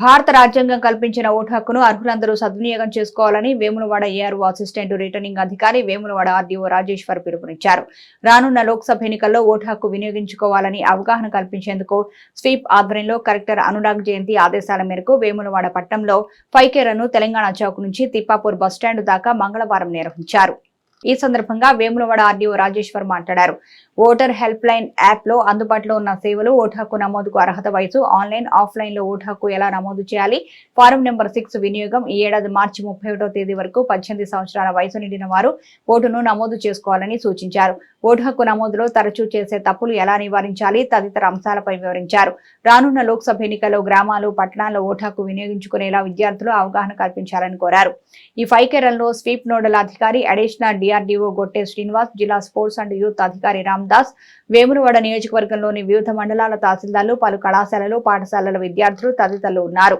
భారత రాజ్యాంగం కల్పించిన ఓటు హక్కును అర్హులందరూ సద్వినియోగం చేసుకోవాలని వేములవాడ ఏఆర్ఓ అసిస్టెంట్ రిటర్నింగ్ అధికారి వేములవాడ ఆర్డీఓ రాజేశ్వర్ పిలుపునిచ్చారు. రానున్న లోక్సభ ఎన్నికల్లో ఓటు హక్కు వినియోగించుకోవాలని అవగాహన కల్పించేందుకు స్వీప్ ఆధ్వర్యంలో కలెక్టర్ అనురాగ్ జయంతి ఆదేశాల మేరకు వేములవాడ పట్టణంలో ఫైకేరను తెలంగాణ చౌక్ నుంచి తిప్పాపూర్ బస్టాండ్ దాకా మంగళవారం నిర్వహించారు. ఈ సందర్భంగా వేములవాడ ఆర్డీఓ రాజేశ్వర్ మాట్లాడారు. ఓటర్ హెల్ప్ లైన్ యాప్లో అందుబాటులో ఉన్న సేవలు ఓటు హక్కు నమోదుకు అర్హత వయసు ఆన్లైన్ ఆఫ్లైన్లో ఓటు హక్కు ఎలా నమోదు చేయాలి? ఫారం నెంబర్ సిక్స్ వినియోగం ఈ ఏడాది మార్చి ముప్పై తేదీ వరకు పద్దెనిమిది సంవత్సరాల వయసు నిండిన వారు ఓటును నమోదు చేసుకోవాలని సూచించారు. ఓటు హక్కు నమోదులో తరచూ చేసే తప్పులు ఎలా నివారించాలి? తదితర అంశాలపై వివరించారు. రానున్న లోక్సభ ఎన్నికల్లో గ్రామాలు పట్టణాల్లో ఓటు హక్కు వినియోగించుకునేలా విద్యార్థులు అవగాహన కల్పించాలని కోరారు. ఈ ఫైకెరల్లో స్వీప్ నోడల్ అధికారి అడిషనల్ డిఆర్డీఓ గొట్టె శ్రీనివాస్ జిల్లా స్పోర్ట్స్ అండ్ యూత్ అధికారి రామ్దాస్ వేములవాడ నియోజకవర్గంలోని వివిధ మండలాల తహసీల్దార్లు పలు కళాశాలలు పాఠశాలల విద్యార్థులు తదితరులు ఉన్నారు.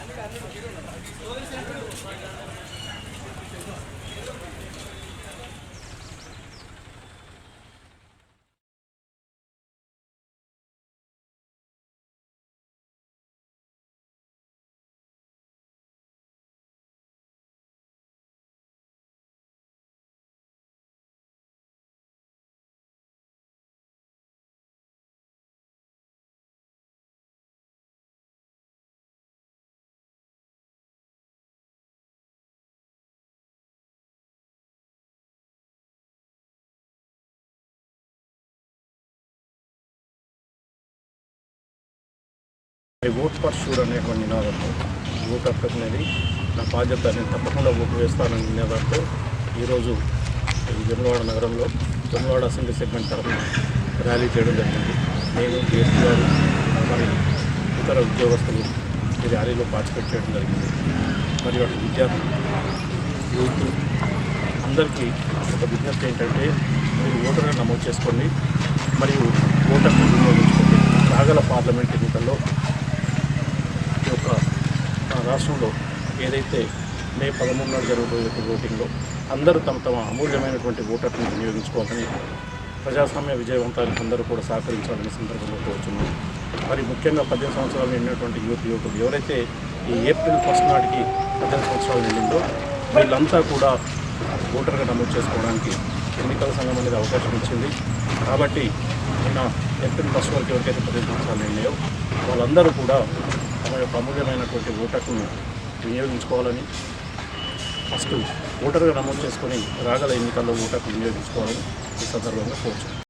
అన్ని అన్ని ఐ ఓట్ ఫర్ షూర్ అనేటువంటి నినాదంతో ఓటు హక్కు అనేది నా బాధ్యత నేను తప్పకుండా ఓటు వేస్తానని నినాదంతో ఈరోజు ఈ నగరంలో జన్మవాడ అసెంబ్లీ సెగ్మెంట్ తరఫున ర్యాలీ చేయడం జరిగింది. నేను కేసీ గారు మరి ఇతర ఉద్యోగస్తులు ఈ ర్యాలీలో పార్టిసిపేట్ చేయడం జరిగింది. మరియు అటు విద్యార్థులు యూత్ అందరికీ ఒక విజ్ఞప్తి ఏంటంటే మీరు ఓటర్గా నమోదు చేసుకోండి. మరియు ఓటర్ వినియోగించుకోండి రాగల పార్లమెంట్ ఎన్నికల్లో ఈ యొక్క మన రాష్ట్రంలో ఏదైతే మే పదమూడు నాడు జరగబోయే ఓటింగ్లో అందరూ తమ తమ అమూల్యమైనటువంటి ఓటర్ని వినియోగించుకోవాలని ప్రజాస్వామ్య విజయవంతానికి అందరూ కూడా సహకరించాలని సందర్భంలో కోరుతున్నాం మరి ముఖ్యంగా పద్దెనిమిది సంవత్సరాలు నిండినటువంటి యువతి యువకులు ఎవరైతే ఈ ఏప్రిల్ ఫస్ట్ నాటికి పద్దెనిమిది సంవత్సరాలు నిండిందో వీళ్ళంతా కూడా ఓటర్గా నమోదు చేసుకోవడానికి ఎన్నికల సంఘం అనేది అవకాశం ఇచ్చింది. కాబట్టి నిన్న ఏప్రిల్ ఫస్ట్ వరకు ఎవరికైతే పద్దెనిమిది సంవత్సరాలు నిండాయో వాళ్ళందరూ కూడా తమ యొక్క అమూల్యమైనటువంటి ఓటర్ను వినియోగించుకోవాలని ఫస్ట్ ఓటర్గా నమోదు చేసుకొని రాగల ఎన్నికల్లో ఓటర్కు వినియోగించుకోవాలని ఈ సందర్భంగా కోరుచున్నాను.